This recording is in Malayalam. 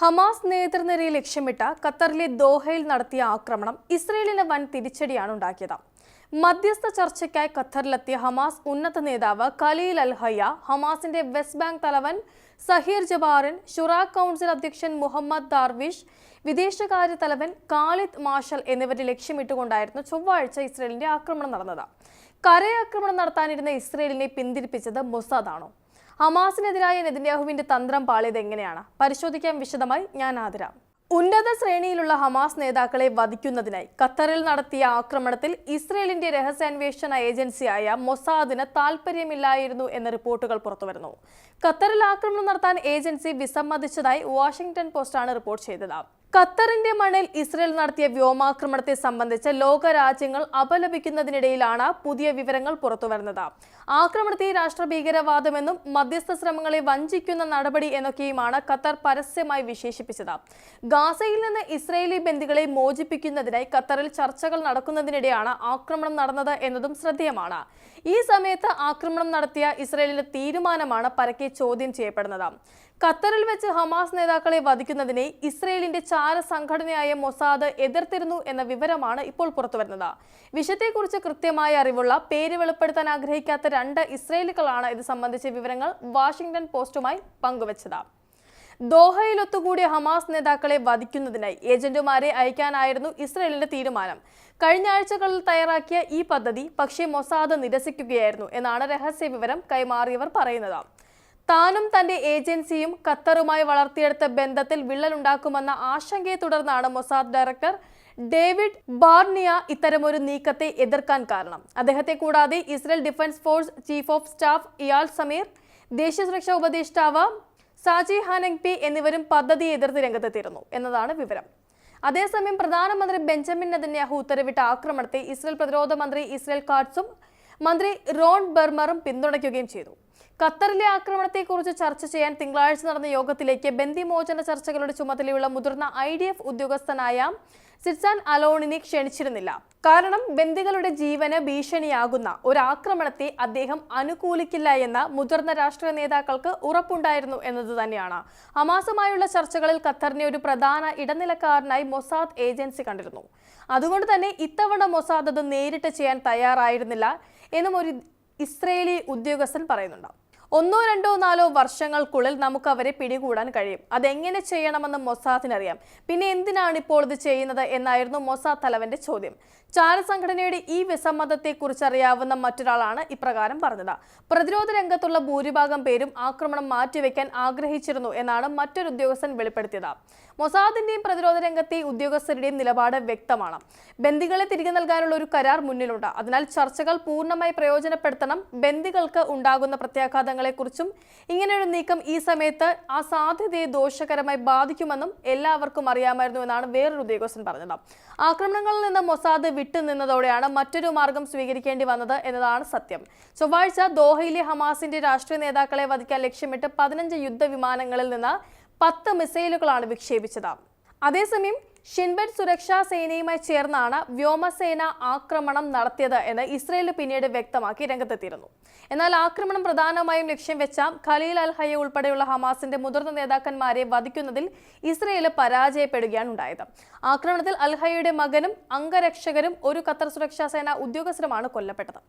ഹമാസ് നേതൃനിരയെ ലക്ഷ്യമിട്ട ഖത്തറിലെ ദോഹയിൽ നടത്തിയ ആക്രമണം ഇസ്രയേലിന് വൻ തിരിച്ചടിയാണ് ഉണ്ടാക്കിയത്. മധ്യസ്ഥ ചർച്ചയ്ക്കായി ഖത്തറിലെത്തിയ ഹമാസ് ഉന്നത നേതാവ് ഖലീൽ അൽ ഹയ്യ ഹമാസിന്റെ വെസ്റ്റ് ബാങ്ക് തലവൻ സഹീർ ജബാറിൻ ഷുറാ കൗൺസിൽ അധ്യക്ഷൻ മുഹമ്മദ് ദാർവിഷ് വിദേശകാര്യ തലവൻ കാലിദ് മാഷൽ എന്നിവരെ ലക്ഷ്യമിട്ടുകൊണ്ടായിരുന്നു ചൊവ്വാഴ്ച ഇസ്രയേലിന്റെ ആക്രമണം നടന്നത്. കരയാക്രമണം നടത്താനിരുന്ന ഇസ്രയേലിനെ പിന്തിരിപ്പിച്ചത് മൊസാദാണോ ഹമാസിനെതിരായ നെതിന്യാഹുവിന്റെ തന്ത്രം പാളിയത് എങ്ങനെയാണ്? പരിശോധിക്കാൻ വിശദമായി. ഞാൻ ആതിര. ഉന്നത ശ്രേണിയിലുള്ള ഹമാസ് നേതാക്കളെ വധിക്കുന്നതിനായി ഖത്തറിൽ നടത്തിയ ആക്രമണത്തിൽ ഇസ്രയേലിന്റെ രഹസ്യാന്വേഷണ ഏജൻസിയായ മൊസാദിന് താൽപ്പര്യമില്ലായിരുന്നു എന്ന റിപ്പോർട്ടുകൾ പുറത്തുവരുന്നു. ഖത്തറിൽ ആക്രമണം നടത്താൻ ഏജൻസി വിസമ്മതിച്ചതായി വാഷിംഗ്ടൺ പോസ്റ്റാണ് റിപ്പോർട്ട് ചെയ്തത്. ഖത്തറിന്റെ മണ്ണിൽ ഇസ്രയേൽ നടത്തിയ വ്യോമാക്രമണത്തെ സംബന്ധിച്ച് ലോകരാജ്യങ്ങൾ അപലപിക്കുന്നതിനിടയിലാണ് പുതിയ വിവരങ്ങൾ പുറത്തുവരുന്നത്. ആക്രമണത്തെ രാഷ്ട്ര ഭീകരവാദമെന്നും മധ്യസ്ഥ ശ്രമങ്ങളെ വഞ്ചിക്കുന്ന നടപടി എന്നൊക്കെയുമാണ് ഖത്തർ പരസ്യമായി വിശേഷിപ്പിച്ചത്. ഗാസയിൽ നിന്ന് ഇസ്രയേലി ബന്ദികളെ മോചിപ്പിക്കുന്നതിനായി ഖത്തറിൽ ചർച്ചകൾ നടക്കുന്നതിനിടെയാണ് ആക്രമണം നടന്നത് എന്നതും ശ്രദ്ധേയമാണ്. ഈ സമയത്ത് ആക്രമണം നടത്തിയ ഇസ്രയേലിന്റെ തീരുമാനമാണ് പരക്കെ ചോദ്യം ചെയ്യപ്പെടുന്നത്. ഖത്തറിൽ വെച്ച് ഹമാസ് നേതാക്കളെ വധിക്കുന്നതിനെ ഇസ്രയേലിന്റെ ചാര സംഘടനയായ മൊസാദ് എതിർത്തിരുന്നു എന്ന വിവരമാണ് ഇപ്പോൾ പുറത്തുവരുന്നത്. വിഷയത്തെക്കുറിച്ച് കൃത്യമായ അറിവുള്ള പേര് വെളിപ്പെടുത്താൻ ആഗ്രഹിക്കാത്ത രണ്ട് ഇസ്രയേലുകളാണ് ഇത് സംബന്ധിച്ച വിവരങ്ങൾ വാഷിംഗ്ടൺ പോസ്റ്റുമായി പങ്കുവച്ചത്. ദോഹയിൽ ഒത്തുകൂടിയ ഹമാസ് നേതാക്കളെ വധിക്കുന്നതിനായി ഏജന്റുമാരെ അയക്കാനായിരുന്നു ഇസ്രയേലിന്റെ തീരുമാനം. കഴിഞ്ഞ ആഴ്ചകളിൽ തയ്യാറാക്കിയ ഈ പദ്ധതി പക്ഷേ മൊസാദ് നിരസിക്കുകയായിരുന്നു എന്നാണ് രഹസ്യ വിവരം കൈമാറിയവർ പറയുന്നത്. താനും തന്റെ ഏജൻസിയും ഖത്തറുമായി വളർത്തിയെടുത്ത ബന്ധത്തിൽ വിള്ളലുണ്ടാക്കുമെന്ന ആശങ്കയെ തുടർന്നാണ് മൊസാദ് ഡയറക്ടർ ഡേവിഡ് ബാർണിയ ഇത്തരമൊരു നീക്കത്തെ എതിർക്കാൻ കാരണം. അദ്ദേഹത്തെ കൂടാതെ Israel defence force chief of staff Eyal Zamir ദേശീയ സുരക്ഷാ ഉപദേഷ്ടാവ് സാജി ഹാനങ് പി എന്നിവരും പദ്ധതിയെ എതിർത്ത് രംഗത്തെത്തിയിരുന്നു എന്നതാണ് വിവരം. അതേസമയം പ്രധാനമന്ത്രി ബെഞ്ചമിൻ നെതന്യാഹു ഉത്തരവിട്ട ആക്രമണത്തെ ഇസ്രയേൽ പ്രതിരോധ മന്ത്രി ഇസ്രയേൽ കാട്സും മന്ത്രി റോൺ ബെർമറും പിന്തുണയ്ക്കുകയും ചെയ്തു. ഖത്തറിലെ ആക്രമണത്തെക്കുറിച്ച് ചർച്ച ചെയ്യാൻ തിങ്കളാഴ്ച നടന്ന യോഗത്തിലേക്ക് ബന്ദിമോചന ചർച്ചകളുടെ ചുമതലയുള്ള മുതിർന്ന ഐ ഡി എഫ് ഉദ്യോഗസ്ഥനായ സിറ്റ്സാൻ അലോണിനെ ക്ഷണിച്ചിരുന്നില്ല. കാരണം ബന്ദികളുടെ ജീവന് ഭീഷണിയാകുന്ന ഒരു ആക്രമണത്തെ അദ്ദേഹം അനുകൂലിക്കില്ല എന്ന മുതിർന്ന രാഷ്ട്രീയ നേതാക്കൾക്ക് ഉറപ്പുണ്ടായിരുന്നു എന്നത് തന്നെയാണ്. ഹമാസുമായുള്ള ചർച്ചകളിൽ ഖത്തറിനെ ഒരു പ്രധാന ഇടനിലക്കാരനായി മൊസാദ് ഏജൻസി കണ്ടിരുന്നു. അതുകൊണ്ട് തന്നെ ഇത്തവണ മൊസാദ് അത് നേരിട്ട് ചെയ്യാൻ തയ്യാറായിരുന്നില്ല എന്നും ഒരു ഇസ്രയേലി ഉദ്യോഗസ്ഥൻ പറയുന്നുണ്ട്. ഒന്നോ രണ്ടോ നാലോ വർഷങ്ങൾക്കുള്ളിൽ നമുക്ക് അവരെ പിടികൂടാൻ കഴിയും. അതെങ്ങനെ ചെയ്യണമെന്ന് മൊസാദിനറിയാം. പിന്നെ എന്തിനാണ് ഇപ്പോൾ ഇത് ചെയ്യുന്നത് എന്നായിരുന്നു മൊസാദ് തലവന്റെ ചോദ്യം. ചാര സംഘടനയുടെ ഈ വിസമ്മതത്തെക്കുറിച്ച് അറിയാവുന്ന മറ്റൊരാളാണ് ഇപ്രകാരം പറഞ്ഞത്. പ്രതിരോധ രംഗത്തുള്ള ഭൂരിഭാഗം പേരും ആക്രമണം മാറ്റിവെക്കാൻ ആഗ്രഹിച്ചിരുന്നു എന്നാണ് മറ്റൊരു ഉദ്യോഗസ്ഥൻ വെളിപ്പെടുത്തിയത്. മൊസാദിന്റെയും പ്രതിരോധ രംഗത്തെ ഉദ്യോഗസ്ഥരുടെയും നിലപാട് വ്യക്തമാണ്. ബന്ദികളെ തിരികെ നൽകാനുള്ള ഒരു കരാർ മുന്നിലുണ്ട്. അതിനാൽ ചർച്ചകൾ പൂർണമായി പ്രയോജനപ്പെടുത്തണം. ബന്ദികൾക്ക് ഉണ്ടാകുന്ന പ്രത്യാഘാതങ്ങളെക്കുറിച്ചും ഇങ്ങനെയൊരു നീക്കം ഈ സമയത്ത് ആ സാധ്യതയെ ദോഷകരമായി ബാധിക്കുമെന്നും എല്ലാവർക്കും അറിയാമായിരുന്നു എന്നാണ് വേറൊരു ഉദ്യോഗസ്ഥൻ പറഞ്ഞത്. ആക്രമണങ്ങളിൽ നിന്ന് മൊസാദ് വിട്ടുനിന്നതോടെയാണ് മറ്റൊരു മാർഗം സ്വീകരിക്കേണ്ടി വന്നത് എന്നതാണ് സത്യം. ചൊവ്വാഴ്ച ദോഹയിലെ ഹമാസിന്റെ രാഷ്ട്രീയ നേതാക്കളെ വധിക്കാൻ ലക്ഷ്യമിട്ട് പതിനഞ്ച് യുദ്ധവിമാനങ്ങളിൽ നിന്ന് പത്ത് മിസൈലുകളാണ് വിക്ഷേപിച്ചത്. അതേസമയം ഷിൻബെറ്റ് സുരക്ഷാ സേനയുമായി ചേർന്നാണ് വ്യോമസേന ആക്രമണം നടത്തിയത് എന്ന് ഇസ്രയേൽ പിന്നീട് വ്യക്തമാക്കി രംഗത്തെത്തിയിരുന്നു. എന്നാൽ ആക്രമണം പ്രധാനമായും ലക്ഷ്യം വെച്ച ഖലീൽ അൽ ഹയ്യ ഉൾപ്പെടെയുള്ള ഹമാസിന്റെ മുതിർന്ന നേതാക്കന്മാരെ വധിക്കുന്നതിൽ ഇസ്രയേൽ പരാജയപ്പെടുകയാണ് ഉണ്ടായത്. ആക്രമണത്തിൽ അൽഹയുടെ മകനും അംഗരക്ഷകരും ഒരു ഖത്തർ സുരക്ഷാ സേന ഉദ്യോഗസ്ഥരുമാണ് കൊല്ലപ്പെട്ടത്.